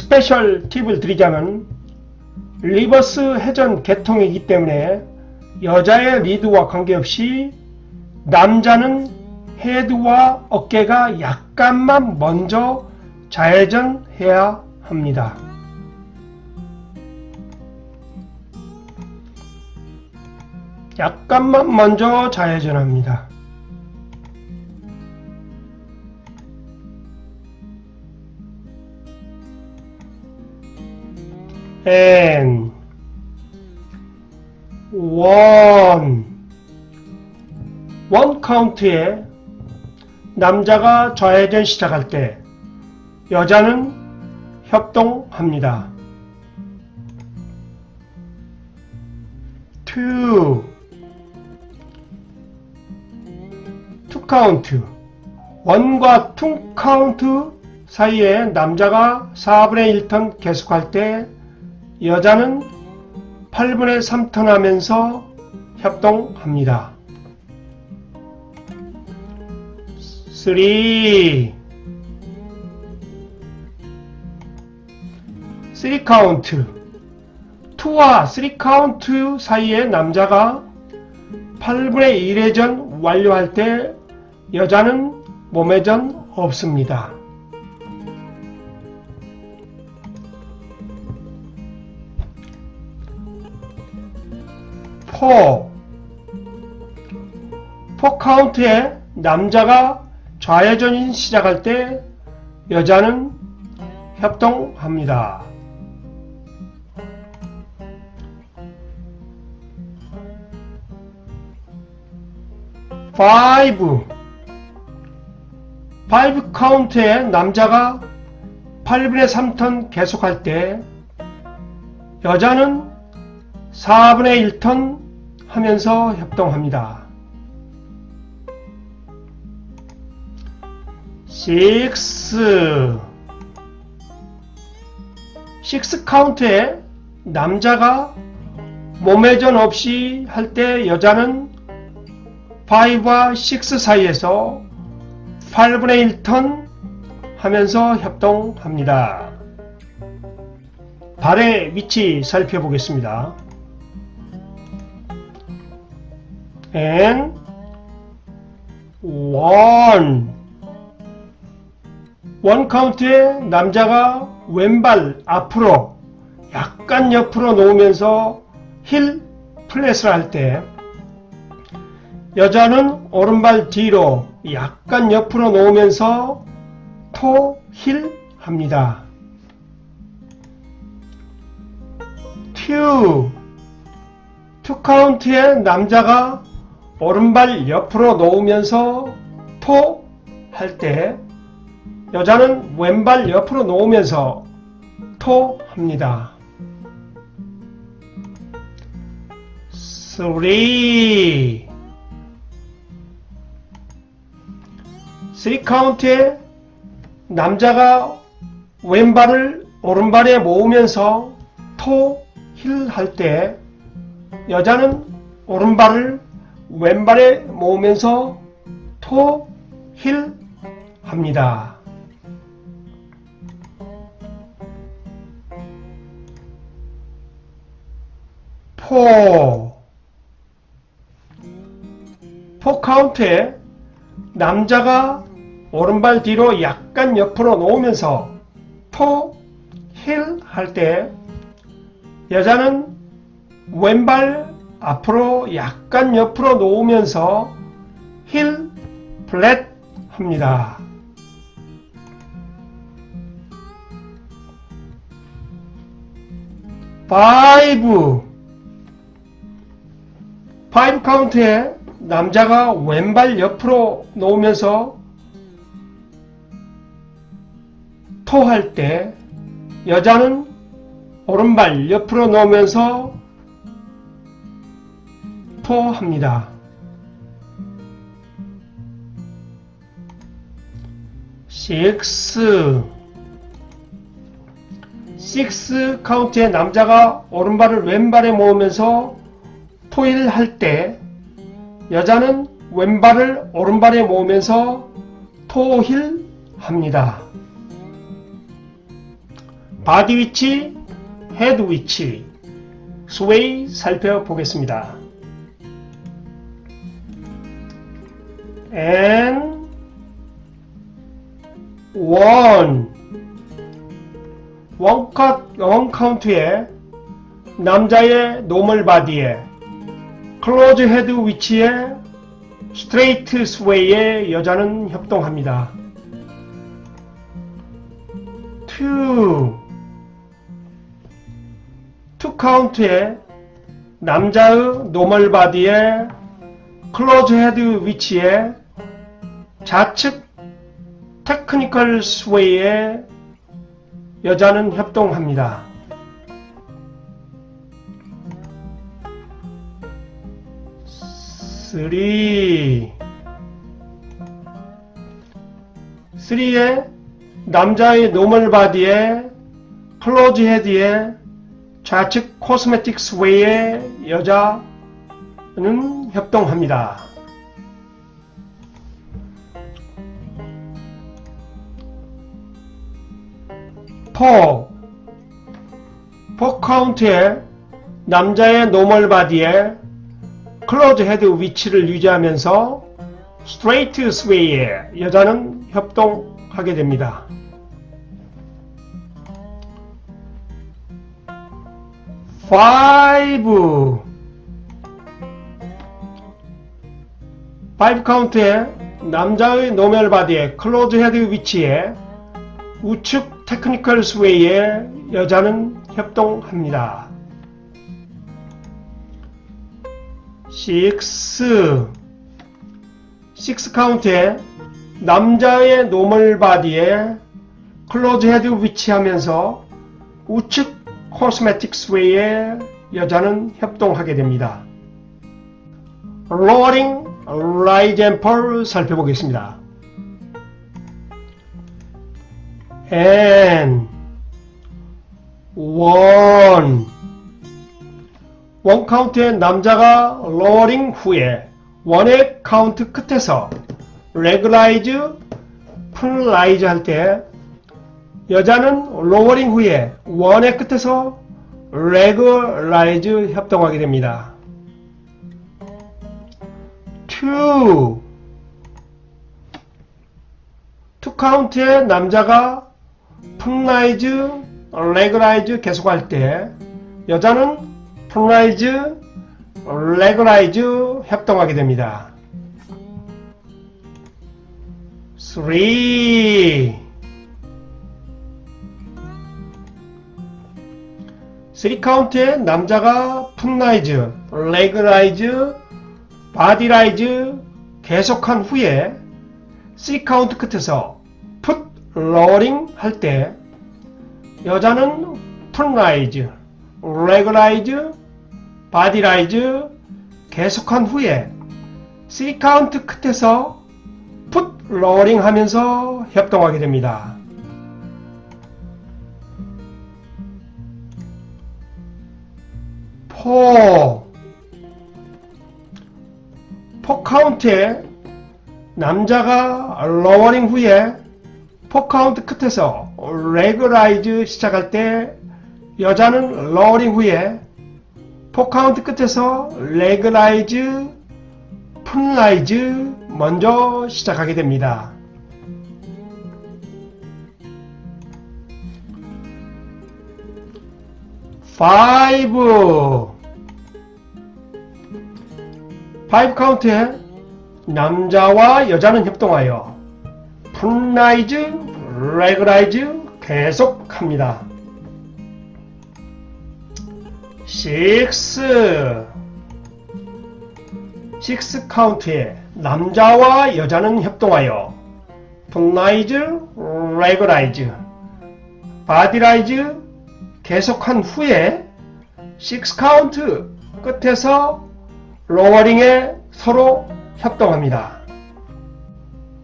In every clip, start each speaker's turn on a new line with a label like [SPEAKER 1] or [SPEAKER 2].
[SPEAKER 1] 스페셜 팁을 드리자면 리버스 회전 개통이기 때문에 여자의 리드와 관계없이 남자는 헤드와 어깨가 약간만 먼저 좌회전해야 합니다. 약간만 먼저 좌회전합니다. And one. 원 카운트에 남자가 좌회전 시작할 때 여자는 협동합니다. two. 투 카운트 원과 투 카운트 사이에 남자가 4분의 1턴 계속할 때 여자는 8분의 3턴 하면서 협동합니다. 3 3 카운트 2와 3 카운트 사이에 남자가 8분의 1회전 완료할 때 여자는 몸회전 없습니다. 4 4 카운트에 남자가 좌회전이 시작할 때 여자는 협동합니다. 5 5 카운트에 남자가 8분의 3턴 계속할 때 여자는 4분의 1턴 하면서 협동합니다. 6 6 카운트에 남자가 몸회전 없이 할 때 여자는 5와 6 사이에서 8분의 1턴 하면서 협동합니다. 발의 위치 살펴보겠습니다. And one 원 카운트에 남자가 왼발 앞으로 약간 옆으로 놓으면서 힐 플랫을 할 때 여자는 오른발 뒤로 약간 옆으로 놓으면서 토 힐 합니다. 튜 투 카운트에 남자가 오른발 옆으로 놓으면서 토 할 때 여자는 왼발 옆으로 놓으면서 토 합니다. 3 3 카운트에 남자가 왼발을 오른발에 모으면서 토 힐 할 때 여자는 오른발을 왼발에 모으면서 토 힐 합니다. 포, 포 카운트에 남자가 오른발 뒤로 약간 옆으로 놓으면서 토 힐 할 때 여자는 왼발 앞으로 약간 옆으로 놓으면서 힐 플랫 합니다. 파이브 파이브 카운트에 남자가 왼발 옆으로 놓으면서 토할 때 여자는 오른발 옆으로 놓으면서 토합니다. 6 6 카운트에 남자가 오른발을 왼발에 모으면서 토일 할 때 여자는 왼발을 오른발에 모으면서 토힐 합니다. 바디 위치, 헤드 위치, 스웨이 살펴보겠습니다. And one 원컷 원 카운트에 남자의 노멀 바디에 클로즈 헤드 위치에 스트레이트 스웨이에 여자는 협동합니다. 2투 카운트에 남자의 노멀 바디에 클로즈 헤드 위치에 좌측 테크니컬 스웨이에 여자는 협동합니다. 3 3에 남자의 노멀 바디에 클로즈 헤드에 좌측 코스메틱 스웨이에 여자는 협동합니다. 4 4 카운트에 남자의 노멀 바디에 클로즈 헤드 위치를 유지하면서 스트레이트 스웨이에 여자는 협동하게 됩니다. 5 5 카운트에 남자의 노멀 바디에 클로즈 헤드 위치에 우측 테크니컬 스웨이에 여자는 협동합니다. 6 6 카운트에 남자의 노멀 바디에 클로즈 헤드 위치하면서 우측 코스메틱 스웨이에 여자는 협동하게 됩니다. 로어링 앰플 살펴보겠습니다. And one. 원 카운트의 남자가 로어링 후에 원의 카운트 끝에서 레그라이즈 풀라이즈 할 때 여자는 로어링 후에 원의 끝에서 레그라이즈 협동하게 됩니다. 2투 카운트의 남자가 푼라이즈, 레그라이즈 계속할 때 여자는 푼라이즈, 레그라이즈 협동하게 됩니다. 3 3 카운트의 남자가 푼라이즈, 레그라이즈, 바디라이즈 계속한 후에 3 카운트 끝에서 풋 로링 할 때 여자는 푼라이즈, 레그라이즈, 바디라이즈 계속한 후에 3 카운트 끝에서 풋 로링 하면서 협동하게 됩니다. 4 4 카운트에 남자가 로어링 후에 포카운트 끝에서 레그라이즈 시작할 때 여자는 로어링 후에 포카운트 끝에서 레그라이즈, 푼라이즈 먼저 시작하게 됩니다. 파이브 파이브 카운트에 남자와 여자는 협동하여 푼라이즈, 레그라이즈 계속합니다. 6 6 카운트에 남자와 여자는 협동하여 푼라이즈, 레그라이즈, 바디라이즈 계속한 후에 6 카운트 끝에서 로어링에 서로 협동합니다.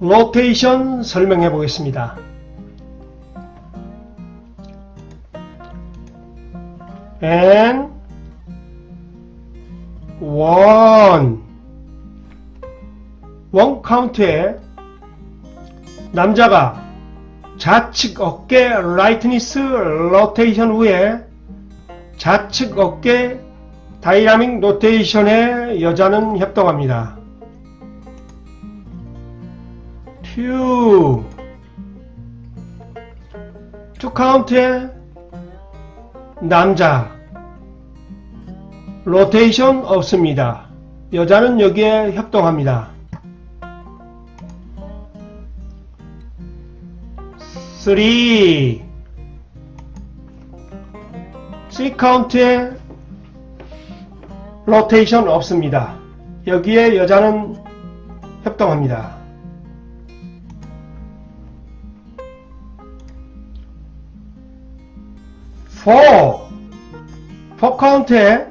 [SPEAKER 1] 로테이션 설명해 보겠습니다. and one 원 카운트에 남자가 좌측 어깨 라이트니스 로테이션 후에 좌측 어깨 다이나믹 로테이션에 여자는 협동합니다. 2투 카운트에 남자 로테이션 없습니다. 여자는 여기에 협동합니다. 3 3 카운트에 로테이션 없습니다. 여기에 여자는 협동합니다. 4 4 카운트에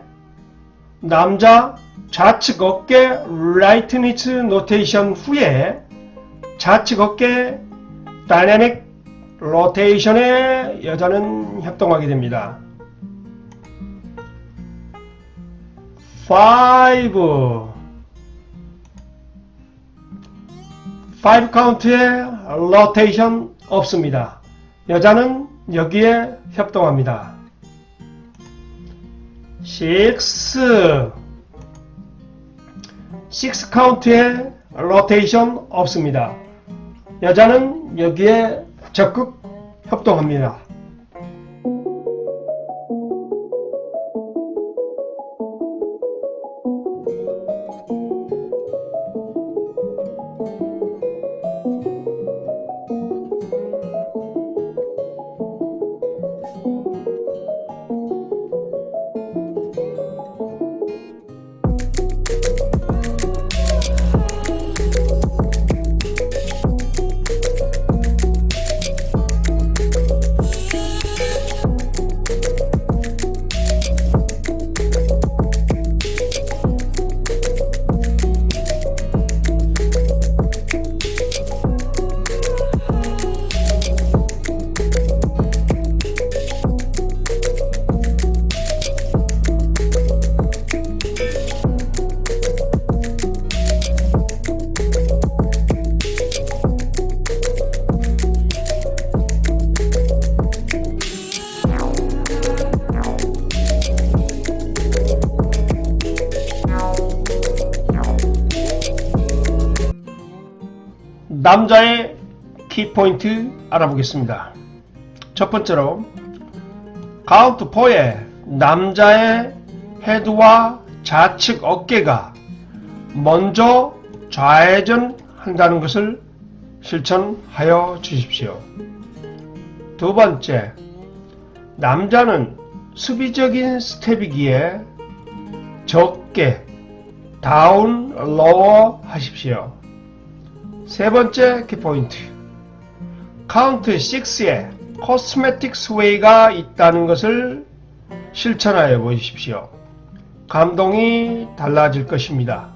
[SPEAKER 1] 남자 좌측 어깨 라이트 니츠 노테이션 후에 좌측 어깨 다이내믹 로테이션에 여자는 협동하게 됩니다. 5 5 카운트에 로테이션 없습니다. 여자는 여기에 협동합니다. 6 6 카운트에 로테이션 없습니다. 여자는 여기에 적극 협동합니다. 남자의 키포인트 알아보겠습니다. 첫 번째로 카운트 4에 남자의 헤드와 좌측 어깨가 먼저 좌회전 한다는 것을 실천하여 주십시오. 두 번째, 남자는 수비적인 스텝이기에 적게 다운 로어 하십시오. 세 번째 키포인트. 카운트 6에 코스메틱 스웨이가 있다는 것을 실천하여 보십시오. 감동이 달라질 것입니다.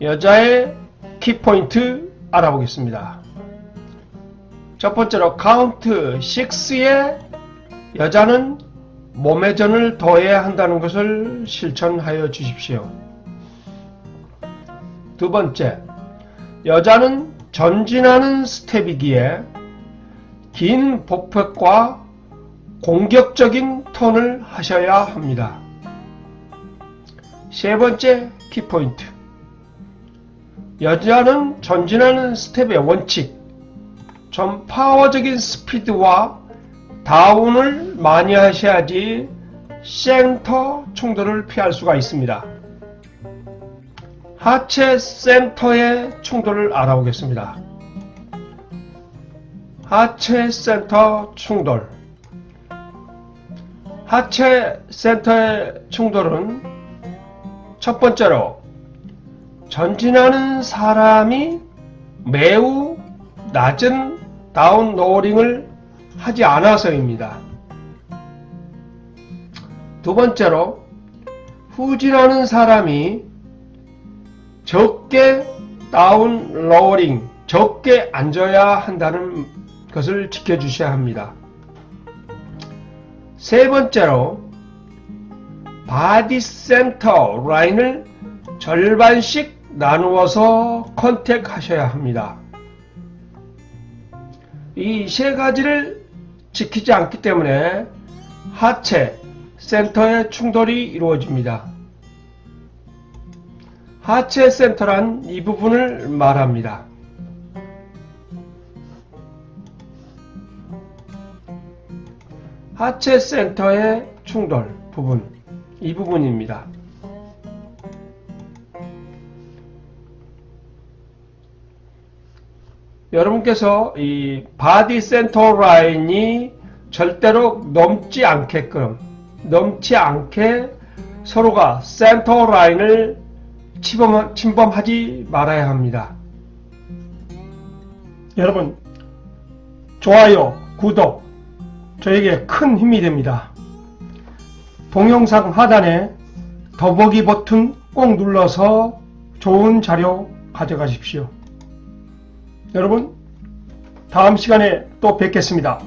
[SPEAKER 1] 여자의 키포인트 알아보겠습니다. 첫 번째로 카운트 6에 여자는 몸의 전을 더해야 한다는 것을 실천하여 주십시오. 두 번째, 여자는 전진하는 스텝이기에 긴 복폭과 공격적인 턴을 하셔야 합니다. 세 번째 키포인트. 여자는 전진하는 스텝의 원칙, 좀 파워적인 스피드와 다운을 많이 하셔야지 센터 충돌을 피할 수가 있습니다. 하체 센터의 충돌을 알아보겠습니다. 하체 센터 충돌. 하체 센터의 충돌은 첫 번째로 전진하는 사람이 매우 낮은 다운 로어링을 하지 않아서입니다. 두 번째로 후진하는 사람이 적게 다운 로어링, 적게 앉아야 한다는 것을 지켜주셔야 합니다. 세 번째로 바디 센터 라인을 절반씩 나누어서 컨택 하셔야 합니다. 이 세 가지를 지키지 않기 때문에 하체, 센터의 충돌이 이루어집니다. 하체 센터란 이 부분을 말합니다. 하체 센터의 충돌 부분, 이 부분입니다. 여러분께서 이 바디 센터 라인이 절대로 넘지 않게끔 넘지 않게 서로가 센터 라인을 침범, 침범하지 말아야 합니다. 여러분 좋아요, 구독 저에게 큰 힘이 됩니다. 동영상 하단에 더보기 버튼 꼭 눌러서 좋은 자료 가져가십시오. 여러분, 다음 시간에 또 뵙겠습니다.